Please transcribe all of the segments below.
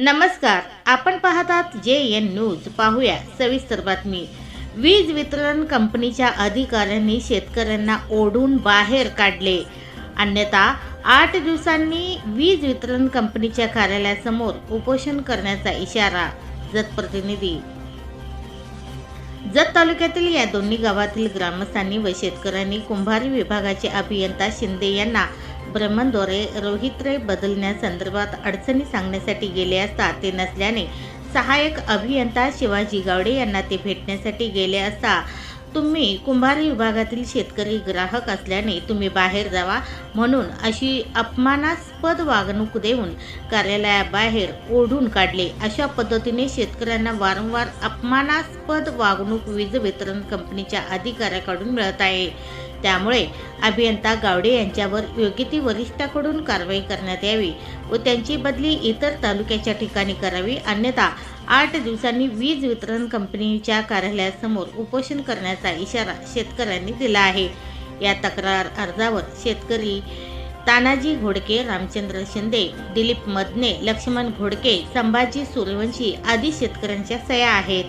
नमस्कार आपण पाहतात जे एन न्यूज. पाहूया सविस्तर बातमी. वीज वितरण कंपनीच्या अधिकाऱ्यांनी शेतकऱ्यांना ओढून बाहेर काढले. अन्यथा आठ दिवसांनी वीज वितरण कंपनीच्या कार्यालयासमोर उपोषण करण्याचा इशारा जत प्रतिनिधी. जत तालुक्यातील या दोन्ही गावातील ग्रामस्थांनी व शेतकऱ्यांनी कुंभारी विभागाचे अभियंता शिंदे यांना भ्रमणद्वारे रोहित्रे बदलण्यासंदर्भात अडचणी सांगण्यासाठी गेले असता ते नसल्याने सहाय्यक अभियंता शिवाजी गावडे यांना ते भेटण्यासाठी गेले असता तुम्ही कुंभारी विभागातील शेतकरी ग्राहक असल्याने तुम्ही बाहेर जावा म्हणून अशी अपमानास्पद वागणूक देऊन कार्यालयाबाहेर ओढून काढले. अशा पद्धतीने शेतकऱ्यांना वारंवार अपमानास्पद वागणूक वीज वितरण कंपनीच्या अधिकाऱ्याकडून मिळत आहे. त्यामुळे अभियंता गावडे यांच्यावर योग्य ती वरिष्ठाकडून कारवाई करण्यात यावी व त्यांची बदली इतर तालुक्याच्या ठिकाणी करावी अन्यथा आठ दिवसांनी वीज वितरण कंपनीच्या कार्यालयासमोर उपोषण करण्याचा इशारा शेतकऱ्यांनी दिला आहे. या तक्रार अर्जावर शेतकरी तानाजी घोडके रामचंद्र शिंदे दिलीप मदने लक्ष्मण घोडके संभाजी सूर्यवंशी आदी शेतकऱ्यांच्या सह्या आहेत.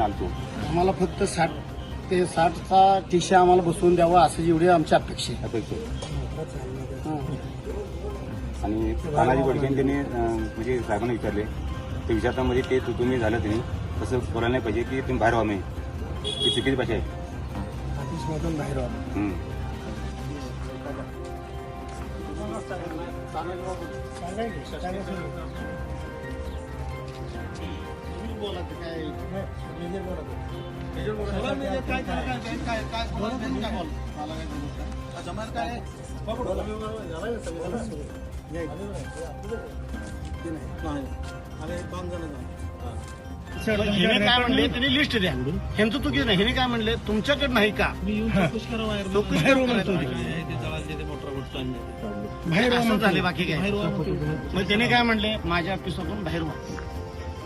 आलतो. आम्हाला फक्त साठ ते साठचा टीशी आम्हाला बसवून द्यावा असं एवढी आमची अपेक्षा आहे. अपेक्षा हं. आणि तानाजी गोडकेने त्यांनी म्हणजे साहेबांना विचारले ते विचारता म्हणजे ते तू- तुम्ही झालं त्यांनी तसं बोलायला नाही पाहिजे की तुम्ही बाहेर व्हा मी ती चुकीची भाषा आहे ऑफिसमधून बाहेर. हम्म. हिने काय म्हणले? त्यांनी लिस्ट द्या. ह्यांचं चुकी नाही. हिने काय म्हणले? तुमच्याकडे नाही का? चौकशी करा म्हणतो. बाहेर असं झाले बाकी काय. मग त्याने काय म्हणले? माझ्या ऑफिसातून बाहेर व्हा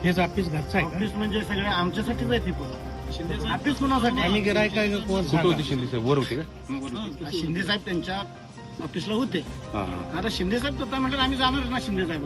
हेच ऑफिस घरचं आहे ऑफिस म्हणजे सगळे आमच्यासाठीच आहे ते पण. ऑफिस कोणासाठी? आणि गिरायका कुठं होती शिंदे साहेब? वर होते का? शिंदे साहेब त्यांच्या ऑफिसला होते. आता शिंदे साहेब स्वतः म्हणले आम्ही जाणार ना शिंदे साहेब